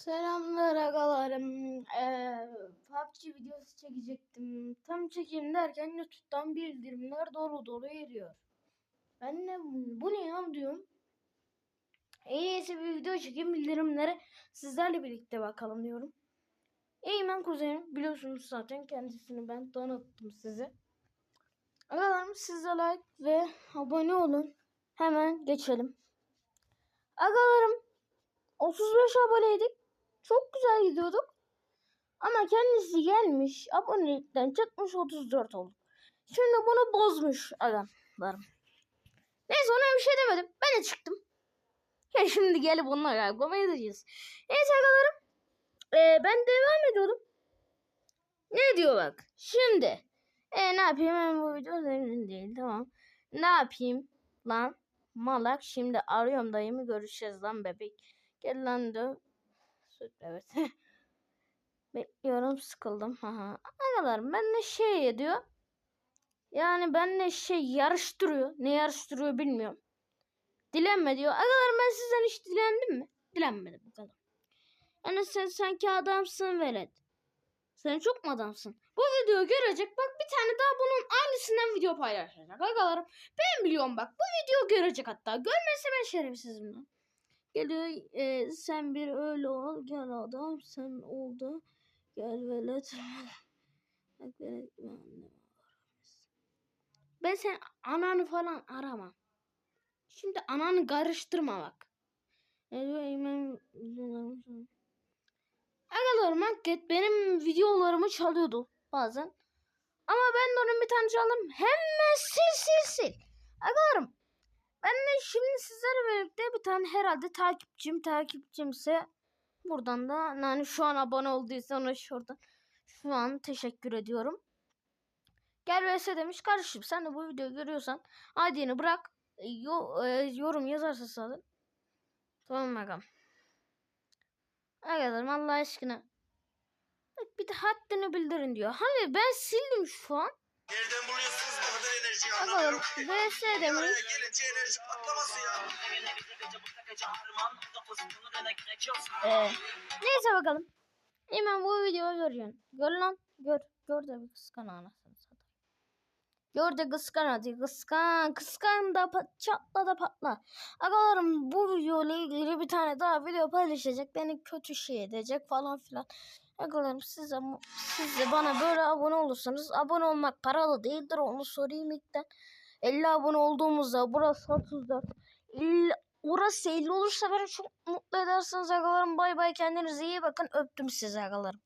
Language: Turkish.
Selamlar agalarım. Ee, PUBG videosu çekecektim. Tam çekeyim derken YouTube'dan bildirimler dolu dolu geliyor. Ben de bu ne ya diyorum. En iyisi bir video çekeyim bildirimlere sizlerle birlikte bakalım diyorum. Eymen kuzenim biliyorsunuz zaten kendisini ben tanıttım size. Agalarım siz de like ve abone olun. Hemen geçelim. Agalarım 35 aboneydik. Çok güzel gidiyorduk. Ama kendisi gelmiş abonelikten çıkmış 34 oldu. Şimdi bunu bozmuş adamlarım. Neyse ona bir şey demedim. Ben de çıktım. Ya şimdi gelip onunla kavga edeceğiz. Neyse agalarım. Ee, ben devam ediyordum. Ne diyor bak. Şimdi. E ne yapayım ben bu video emin değil tamam. Ne yapayım lan malak şimdi arıyorum dayımı görüşeceğiz lan bebek. Gel lan diyor. Evet. Bekliyorum sıkıldım. Agalarım ben de şey diyor. Yani benle şey yarıştırıyor. Ne yarıştırıyor bilmiyorum. Dilenme diyor. Agalarım ben sizden hiç dilendim mi? Dilenmedim bu kadar. Yani sen sanki adamsın velet. Sen çok mu adamsın? Bu videoyu görecek bak bir tane daha bunun aynısından video paylaşacak. Agalarım ben biliyorum bak bu video görecek hatta. Görmezse ben şerefsizim. Geliyor e, sen bir öyle ol gel adam sen oldu gel velet. Bak ben sen ananı falan aramam. Şimdi ananı karıştırma bak. Agalarım hakikaten benim videolarımı çalıyordu bazen. Ama ben de onun bir tane çaldım. Hemen sil sil sil. Agalarım ben de şimdi sizlerle birlikte bir tane herhalde takipçim takipçimse buradan da yani şu an abone olduysa ona şuradan şu an teşekkür ediyorum. Gel vs demiş kardeşim sen de bu videoyu görüyorsan ID'ni bırak yo, e, yorum yazarsa zaten. Tamam bakalım. Arkadaşlar Allah aşkına. Bir de haddini bildirin diyor. Hani ben sildim şu an. Nereden buluyorsunuz bu kadar enerjiyi anlamıyorum ki. VS Oraya demiş. gelince enerji patlaması ya. Ee, neyse bakalım. Hemen bu videoyu görüyorsun. Gör lan. Gör. Gör de bir kıskan anasını satayım. Gör de kıskan hadi. Kıskan. Kıskan da pat, çatla da patla. Agalarım bu video ile ilgili bir tane daha video paylaşacak. Beni kötü şey edecek falan filan. Agalarım siz de, siz de bana böyle abone olursanız abone olmak paralı değildir. Onu sorayım ilkten. 50 abone olduğumuzda burası 34. İlla- Orası 50 olursa beni çok mutlu edersiniz agalarım. Bay bay kendinize iyi bakın. Öptüm sizi agalarım.